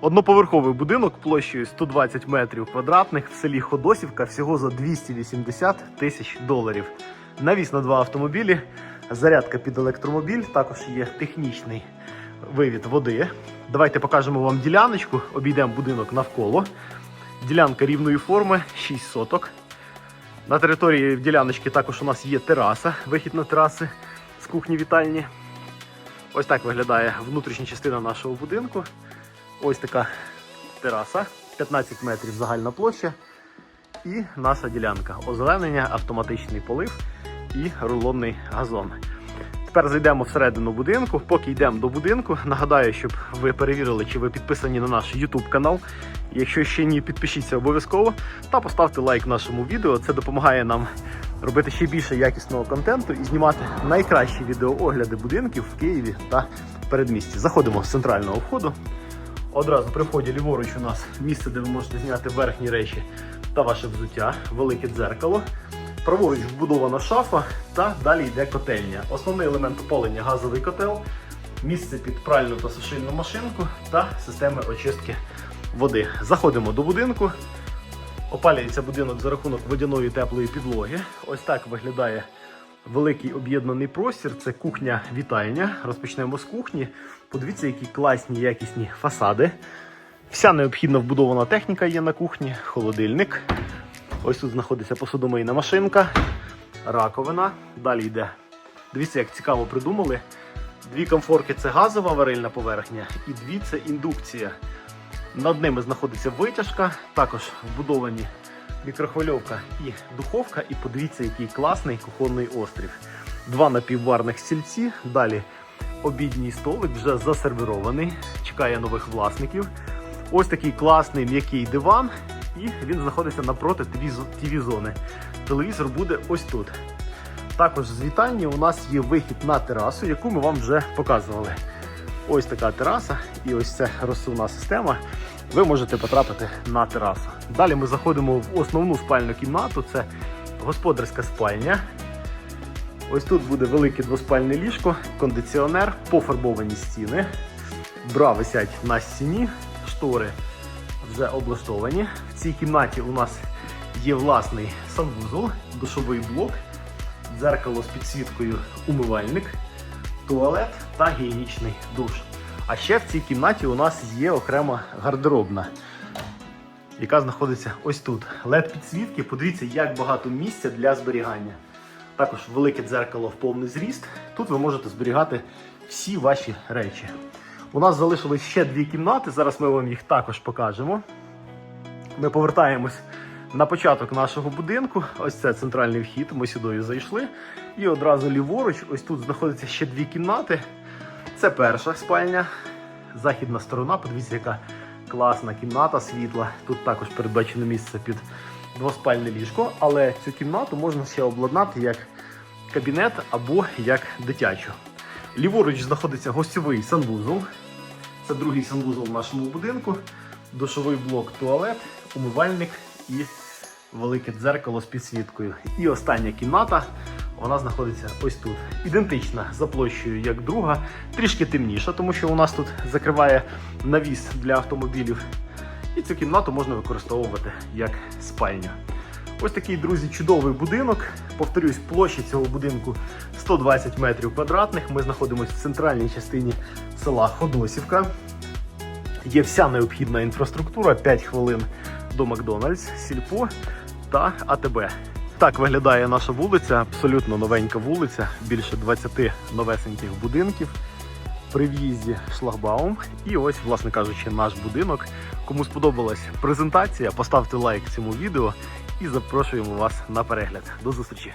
Одноповерховий будинок площею 120 метрів квадратних в селі Ходосівка всього за 280 тисяч доларів. Навіс на два автомобілі, зарядка під електромобіль, також є технічний вивід води. Давайте покажемо вам діляночку, обійдемо будинок навколо. Ділянка рівної форми, 6 соток. На території діляночки також у нас є тераса, вихід на тераси з кухні вітальні. Ось так виглядає внутрішня частина нашого будинку. Ось така тераса, 15 метрів загальна площа. І наша ділянка. Озеленення, автоматичний полив і рулонний газон. Тепер зайдемо всередину будинку. Поки йдемо до будинку, нагадаю, щоб ви перевірили, чи ви підписані на наш YouTube канал. Якщо ще ні, підпишіться обов'язково та поставте лайк нашому відео. Це допомагає нам робити ще більше якісного контенту і знімати найкращі відеоогляди будинків в Києві та передмісті. Заходимо з центрального входу. Одразу при вході ліворуч у нас місце, де ви можете зняти верхні речі та ваше взуття, велике дзеркало. Праворуч вбудована шафа та далі йде котельня. Основний елемент опалення газовий котел, місце під пральну та сушильну машинку та системи очистки води. Заходимо до будинку. Опалюється будинок за рахунок водяної теплої підлоги. Ось так виглядає великий об'єднаний простір. Це кухня-вітальня. Розпочнемо з кухні. Подивіться, які класні якісні фасади. Вся необхідна вбудована техніка є на кухні, холодильник. Ось тут знаходиться посудомийна машинка, раковина. Далі йде. Дивіться, як цікаво придумали. Дві комфорки це газова варильна поверхня, і дві це індукція. Над ними знаходиться витяжка, також вбудовані мікрохвильовка і духовка. І подивіться, який класний кухонний острів. Два напівварних стільці. Далі обідній столик вже засервірований, чекає нових власників. Ось такий класний м'який диван, і він знаходиться напроти ТВ-зони. Телевізор буде ось тут. Також з вітальні у нас є вихід на терасу, яку ми вам вже показували. Ось така тераса, і ось ця розсувна система. Ви можете потрапити на терасу. Далі ми заходимо в основну спальну кімнату. Це господарська спальня. Ось тут буде велике двоспальне ліжко, кондиціонер, пофарбовані стіни. Бра висять на стіні, штори вже облаштовані. В цій кімнаті у нас є власний санвузол, душовий блок, дзеркало з підсвіткою, умивальник, туалет та гігієнічний душ. А ще в цій кімнаті у нас є окрема гардеробна, яка знаходиться ось тут. led підсвітки, подивіться, як багато місця для зберігання. Також велике дзеркало в повний зріст. Тут ви можете зберігати всі ваші речі. У нас залишилось ще дві кімнати. Зараз ми вам їх також покажемо. Ми повертаємось на початок нашого будинку. Ось це центральний вхід. Ми сюди зайшли. І одразу ліворуч, ось тут знаходяться ще дві кімнати. Це перша спальня, західна сторона. Подивіться, яка класна кімната світла. Тут також передбачено місце під двоспальне ліжко, але цю кімнату можна ще обладнати як кабінет або як дитячу. Ліворуч знаходиться гостьовий санвузол. Це другий санвузол в нашому будинку. Душовий блок, туалет, умивальник і велике дзеркало з підсвіткою. І остання кімната. Вона знаходиться ось тут. Ідентична за площею, як друга, трішки темніша, тому що у нас тут закриває навіс для автомобілів. І цю кімнату можна використовувати як спальню. Ось такий, друзі, чудовий будинок. Повторюсь, площа цього будинку 120 метрів квадратних. Ми знаходимося в центральній частині села Ходосівка. Є вся необхідна інфраструктура, 5 хвилин до Макдональдс, Сільпо та АТБ. Так виглядає наша вулиця, абсолютно новенька вулиця, більше 20 новесеньких будинків. При в'їзді шлагбаум. І ось, власне кажучи, наш будинок. Кому сподобалась презентація, поставте лайк цьому відео і запрошуємо вас на перегляд. До зустрічі!